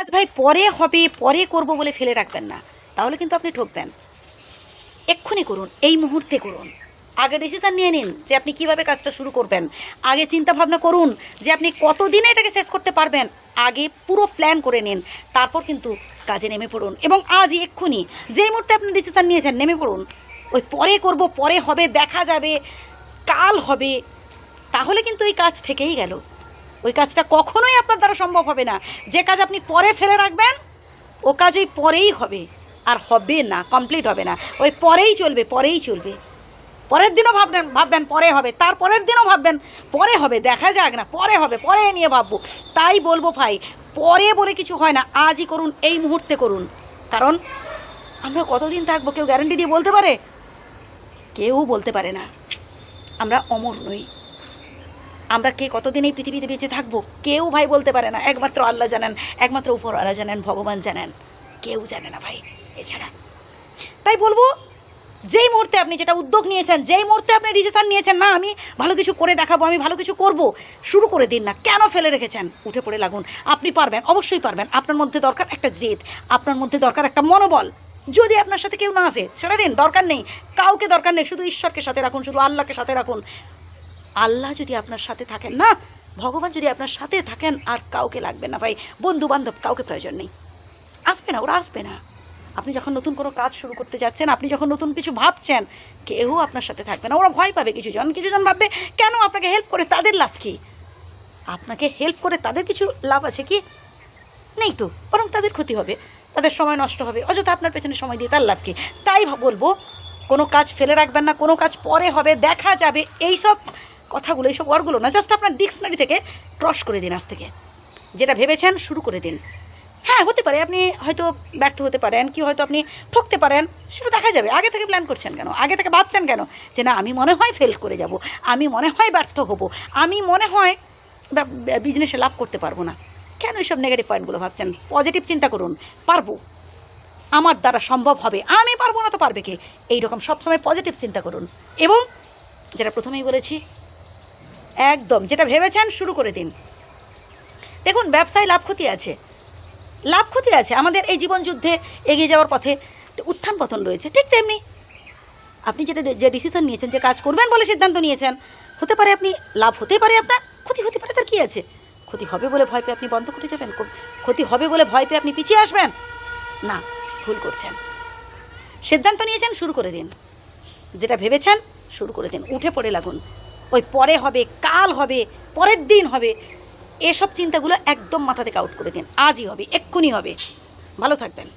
কাজ ভাই পরে হবে, পরে করব বলে ফেলে রাখবেন না। তাহলে কিন্তু আপনি ঠকবেন এক্ষুনি করুন, এই মুহূর্তে করুন। আগে ডিসিশন নিয়ে নিন যে আপনি কীভাবে কাজটা শুরু করবেন। আগে চিন্তা ভাবনা করুন যে আপনি কতদিনে এটাকে শেষ করতে পারবেন। আগে পুরো প্ল্যান করে নিন। তারপর কিন্তু কাজে নেমে পড়ুন এবং আজ এক্ষুনি যেই মুহূর্তে আপনি ডিসিশন নিয়েছেন, নেমে পড়ুন। ওই পরে করব, পরে হবে, দেখা যাবে, কাল হবে, তাহলে কিন্তু এই কাজ থেকেই গেল। ওই কাজটা কখনোই আপনার দ্বারা সম্ভব হবে না। যে কাজ আপনি পরে ফেলে রাখবেন, ও কাজ ওই পরেই হবে। আর হবে না কমপ্লিট হবে না। ওই পরেই চলবে পরেই চলবে। পরের দিনও ভাববেন ভাববেন পরে হবে, তার পরের দিনও ভাববেন পরে হবে, দেখা যাক না, পরে হবে, পরে নিয়ে ভাববো। তাই বলব ভাই, পরে বলে কিছু হয় না, আজই করুন, এই মুহূর্তে করুন। কারণ আমরা কতদিন থাকব, কেউ গ্যারেন্টি দিয়ে বলতে পারে? কেউ বলতে পারে না। আমরা অমর নই। আমরা কে কতদিন এই পৃথিবীতে বেঁচে থাকব? কেউ ভাই বলতে পারে না। একমাত্র আল্লাহ জানেন, একমাত্র উপর আল্লাহ জানেন, ভগবান জানেন। কেউ জানে না ভাই, এছাড়া। তাই বলব, যেই মুহূর্তে আপনি যেটা উদ্যোগ নিয়েছেন, যেই মুহূর্তে আপনি ডিসিশন নিয়েছেন, না, আমি ভালো কিছু করে দেখাবো, আমি ভালো কিছু করব, শুরু করে দিন না। কেন ফেলে রেখেছেন? উঠে পড়ে লাগুন। আপনি পারবেন, অবশ্যই পারবেন। আপনার মধ্যে দরকার একটা জেদ, আপনার মধ্যে দরকার একটা মনোবল। যদি আপনার সাথে কেউ না আসে, ছেড়ে দিন, দরকার নেই। কাউকে দরকার নেই, শুধু ঈশ্বরকে সাথে রাখুন, শুধু আল্লাহকে সাথে রাখুন। আল্লাহ যদি আপনার সাথে থাকেন না, ভগবান যদি আপনার সাথে থাকেন, আর কাউকে লাগবে না ভাই। বন্ধু বান্ধব কাউকে প্রয়োজন নেই। আসবে না, ওরা আসবে না। আপনি যখন নতুন কোনো কাজ শুরু করতে যাচ্ছেন, আপনি যখন নতুন কিছু ভাবছেন, কেউ আপনার সাথে থাকবে না। ওরা ভয় পাবে কিছুজন। কিছুজন ভাববে, কেন আপনাকে হেল্প করে তাদের লাভ কি? আপনাকে হেল্প করে তাদের কিছু লাভ আছে কি? নেই তো। বরং তাদের ক্ষতি হবে। তাদের সময় নষ্ট হবে। অযথা আপনার পেছনে সময় দিয়ে তার লাভ কি? তাই বলব, কোনো কাজ ফেলে রাখবেন না। কোনো কাজ পরে হবে, দেখা যাবে। এই সব কথাগুলো, এইসব ওয়ার্ডগুলো না জাস্ট আপনার ডিকশনারি থেকে ক্রস করে দিন আজ থেকে। যেটা ভেবেছেন শুরু করে দিন। হ্যাঁ হতে পারে, আপনি হয়তো ব্যর্থ হতে পারেন, কি হয়তো আপনি ঠকতে পারেন, সেটা দেখা যাবে। আগে থেকে প্ল্যান করছেন কেন? আগে থেকে ভাবছেন কেন? যে না, আমি মনে হয় ফেল করে যাব, আমি মনে হয় ব্যর্থ হব, আমি মনে হয় বিজনেসে লাভ করতে পারব না। কেন এইসব নেগেটিভ পয়েন্টগুলো ভাবছেন? পজিটিভ চিন্তা করুন, পারব। আমার দ্বারা সম্ভব হবে, আমি পারব না তো পারবে কে? এইরকম সবসময় পজিটিভ চিন্তা করুন। এবং, যেটা প্রথমেই বলেছি একদম, যেটা ভেবেছেন শুরু করে দিন। দেখুন, ব্যবসায় লাভ ক্ষতি আছে। লাভ ক্ষতি আছে, আমাদের এই জীবন যুদ্ধে এগিয়ে যাওয়ার পথে উত্থান পতন রয়েছে, ঠিক তেমনি। আপনি যেটা যে ডিসিশন নিয়েছেন, যে কাজ করবেন বলে সিদ্ধান্ত নিয়েছেন, হতে পারে আপনি, লাভ হতে পারে আপনার, ক্ষতি হতে পারে তার কী আছে? ক্ষতি হবে বলে ভয় পেয়ে আপনি বন্ধ করে যাবেন ক্ষতি হবে বলে ভয় পেয়ে আপনি পিছিয়ে আসবেন। না, ভুল করছেন। সিদ্ধান্ত নিয়েছেন, শুরু করে দিন। যেটা ভেবেছেন, শুরু করে দিন। উঠে পড়ে লাগুন। ওই পরে হবে, কাল হবে, পরের দিন হবে। এসব চিন্তাগুলো একদম মাথা থেকে আউট করে দিন। আজই হবে, এক্ষুনি হবে। ভালো থাকবেন।